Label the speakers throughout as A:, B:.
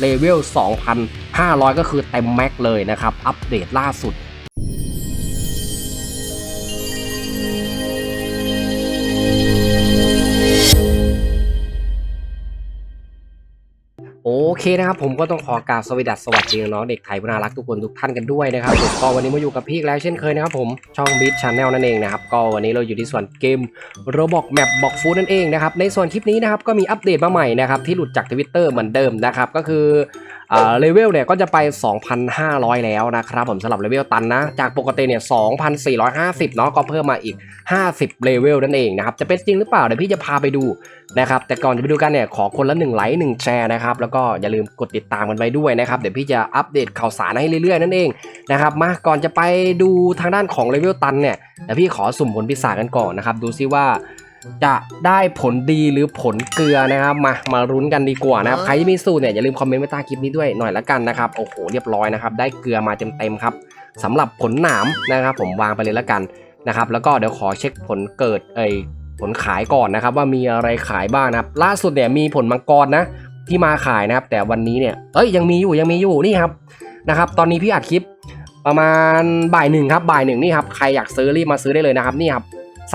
A: เลเวล2,500 ก็คือเต็มแม็กเลยนะครับ อัปเดตล่าสุด เคนะครับผมก็ต้องขอกราบสวัสดีสวัสดีน้องเด็กไทยพูน่ารักทุกคนทุกท่านกันด้วยนะครับผมก็วันนี้มาอยู่กับพี่แล้วเช่นเคยนะครับผมช่องบิ๊ชาแนลนั่นเองนะครับก็วันนี้เราอยู่ที่ส่วนเกมโรบอกแมปบอกฟูดนั่นเองนะครับในส่วนคลิปนี้นะครับก็มีอัปเดตมาใหม่นะครับที่หลุดจากทวิตเตอร์เหมือนเดิมนะครับก็คือ เลเวลเนี่ยก็จะไป 2,500 แล้วนะครับผมสำหรับเลเวลตันนะ จากปกติเนี่ย 2,450 เนาะก็เพิ่มมาอีก 50 เลเวลนั่นเองนะครับ จะเป็นจริงหรือเปล่า เดี๋ยวพี่จะพาไปดูนะครับ แต่ก่อนจะไปดูกันเนี่ย ขอคนละ1ไลค์1แชร์นะครับ แล้วก็อย่าลืมกดติดตามกันไปด้วยนะครับ เดี๋ยวพี่จะอัปเดตข่าวสารให้เรื่อยๆ นั่นเองนะครับ มาก่อนจะไปดูทางด้านของเลเวลตันเนี่ยเดี๋ยวพี่ขอสุ่มผลพิศาจกันก่อนนะครับ ดูซิว่า จะได้ผลดีหรือผลเกลือนะครับ มามารุ้นกันดีกว่านะครับใครที่มีสูตรเนี่ยอย่าลืมคอมเมนต์ไว้ใต้คลิปนี้ด้วยหน่อยละกันนะครับโอ้โหเรียบร้อยนะครับ ได้เกลือมาเต็มๆครับสำหรับผลหนามนะครับ ผมวางไปเลยละกันนะครับ แล้วก็เดี๋ยวขอเช็คผลเกิดเอยผลขายก่อนนะครับ ว่ามีอะไรขายบ้างนะครับ ล่าสุดเนี่ยมีผลมังกรนะ ที่มาขายนะครับ แต่วันนี้เนี่ยเอ้ยยังมีอยู่ยังมีอยู่นี่ครับนะครับ ตอนนี้พี่อัดคลิปประมาณบ่ายหนึ่งครับบ่ายหนึ่งนี่ครับใครอยากซื้อรีบมาซื้อได้เลยนะครับนี่ครับ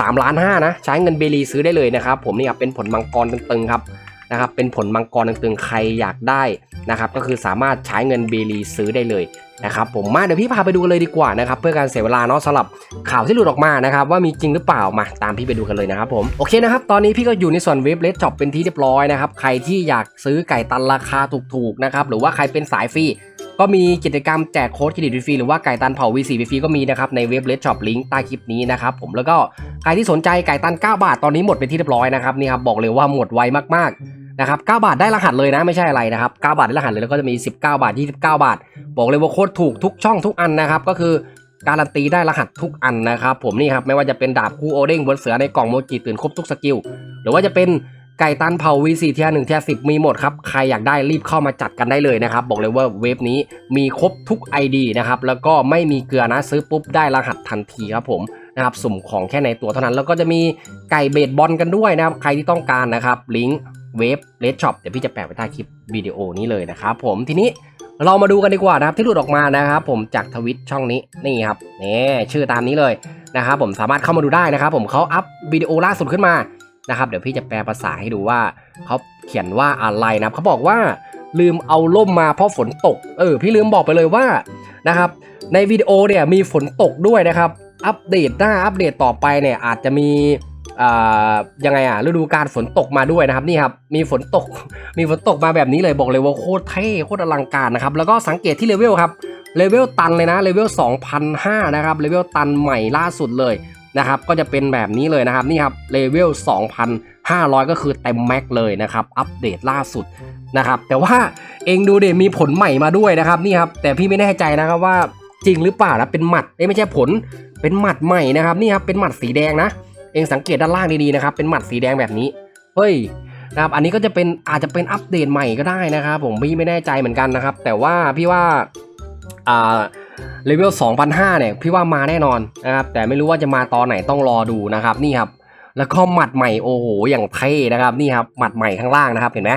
A: สามล้านห้านะใช้เงินเบลีซื้อได้เลยนะครับ ผมนี่ครับเป็นผลมังกรตึงๆครับนะครับเป็นผลมังกรตึงๆใครอยากได้นะครับ ก็คือสามารถใช้เงินเบลีซื้อได้เลยนะครับผมมาเดี๋ยวพี่พาไปดูกันเลยดีกว่านะครับเพื่อการเสียเวลาเนาะสำหรับข่าวที่หลุดออกมานะครับว่ามีจริงหรือเปล่ามาตามพี่ไปดูกันเลยนะครับผมโอเคนะครับตอนนี้พี่ก็อยู่ในส่วนเว็บเลสช็อปเป็นที่เรียบร้อยนะครับใครที่อยากซื้อไก่ตันราคาถูกๆนะครับหรือว่าใครเป็นสายฟรี ก็มีกิจกรรมแจกโค้ดเครดิตฟรีหรือว่าไก่ตันเผา V4 ฟรีก็มีนะครับในเว็บเลสช็อปลิงก์ใต้คลิปนี้นะครับผมแล้วก็ใครที่สนใจไก่ตัน 9 บาทตอนนี้หมดเป็นที่เรียบร้อยนะครับนี่ครับบอกเลยว่าหมดไวมากๆนะครับ9บาทได้รหัสเลยนะไม่ใช่อะไรนะครับ9บาทได้รหัสเลยแล้วก็จะมี 19 บาท 29 บาท บอกเลยว่าโคตรถูกทุกช่องทุกอันนะครับก็คือการันตีได้รหัสทุกอันนะครับผมนี่ครับไม่ว่าจะเป็นดาบคู่โอเด้งบนเสือในกล่องโมจิตื่นครบทุกสกิลหรือว่าจะเป็น ไก่ตันเผา V4 เทียร์หนึ่งเทียร์สิมีหมดครับ ใครอยากได้รีบเข้ามาจัดกันได้เลยนะครับ บอกเลยว่าเว็บนี้มีครบทุก ID นะครับ แล้วก็ไม่มีเกลือนะซื้อปุ๊บได้รหัสทันทีครับผมนะครับสุ่มของแค่ในตัวเท่านั้นแล้วก็จะมีไก่เบสบอลกันด้วยนะครับ ใครที่ต้องการนะครับลิงก์เว็บเลดช็อปเดี๋ยวพี่จะแปะไว้ใต้คลิปวิดีโอนี้เลยนะครับผมทีนี้เรามาดูกันดีกว่านะครับที่หลุดออกมานะครับผมจากทวิตช่องนี้นี่ครับนี่ชื่อตามนี้เลยนะครับผมสามารถเข้ามาดูได้นะครับผมเขาอัพวิดีโอล่าสุดขึ้นมา นะครับเดี๋ยวพี่จะแปลภาษาให้ดูว่าเขาเขียนว่าอะไรนะเขาบอกว่าลืมเอาล่มมาเพราะฝนตก เออ พี่ลืมบอกไปเลยว่านะครับ ในวิดีโอเนี่ยมีฝนตกด้วยนะครับ อัปเดตหน้าอัปเดตต่อไปเนี่ยอาจจะมีอยังไงอะฤดูการฝนตกมาด้วยนะครับนี่ครับมีฝนตกมีฝนตกมาแบบนี้เลยบอกเลยว่าโคตรเท่โคตรอลังการนะครับแล้วก็สังเกตที่เลเวลครับเลเวลตันเลยนะเลเวล2,005นะครับเลเวลตันใหม่ล่าสุดเลย นะครับก็จะเป็นแบบนี้เลยนะครับนี่ครับเลเวล 2,500 ก็คือเต็มแม็กเลยนะครับอัปเดตล่าสุดนะครับแต่ว่าเองดูเดมีผลใหม่มาด้วยนะครับนี่ครับแต่พี่ไม่แน่ใจนะครับว่าจริงหรือเปล่านะเป็นหมัดเอ้ไม่ใช่ผลเป็นหมัดใหม่นะครับนี่ครับเป็นหมัดสีแดงนะ เองสังเกตด้านล่างดีๆนะครับเป็นหมัดสีแดงแบบนี้เฮ้ยนะครับอันนี้ก็จะเป็นอาจจะเป็นอัปเดตใหม่ก็ได้นะครับ ผมพี่ไม่แน่ใจเหมือนกันนะครับ แต่ว่าพี่ว่าอ่า เลเวล2,005เนี่ยพี่ว่ามาแน่นอนนะครับแต่ไม่รู้ว่าจะมาตอนไหนต้องรอดูนะครับนี่ครับแล้วก็หมัดใหม่โอ้โหอย่างเท่นะครับนี่ครับหมัดใหม่ข้างล่างนะครับเห็นไหม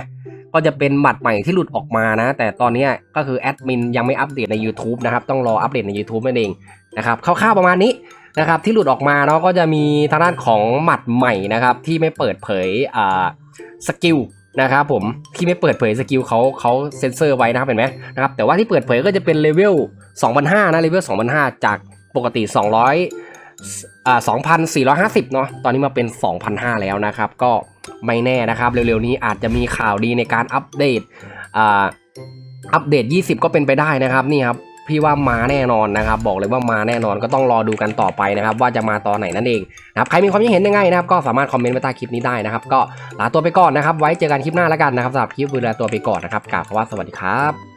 A: ก็จะเป็นหมัดใหม่ที่หลุดออกมานะ แต่ตอนนี้ก็คือแอดมินยังไม่อัปเดตใน YouTube นะครับต้องรออัปเดตใน YouTube นั่นเองนะครับคร่าวๆประมาณนี้นะครับที่หลุดออกมาเนาะก็จะมีทางด้านของหมัดใหม่นะครับที่ไม่เปิดเผยอ่าสกิล นะครับผมที่ไม่เปิดเผยสกิลเขาเขาเซ็นเซอร์ไว้นะครับเห็นไหมนะครับแต่ว่าที่เปิดเผยก็จะเป็นเลเวล2,500นะเลเวล2,500จากปกติ 200อ่า2,450 เนาะตอนนี้มาเป็น2,500แล้วนะครับ ก็ไม่แน่นะครับ เร็วๆนี้อาจจะมีข่าวดีในการอัปเดตอ่าอัปเดต 20 ก็เป็นไปได้นะครับนี่ครับ พี่ว่ามาแน่นอนนะครับ บอกเลยว่ามาแน่นอนก็ต้องรอดูกันต่อไปนะครับ ว่าจะมาตอนไหนนั่นเองนะครับใครมีความคิดเห็นยังไงนะครับ ก็สามารถคอมเมนต์ไว้ใต้คลิปนี้ได้นะครับ ก็ลาตัวไปก่อนนะครับ ไว้เจอกันคลิปหน้าแล้วกันนะครับสำหรับคลิปดูแลตัวไปก่อนนะครับกล่าวคำว่าสวัสดีครับ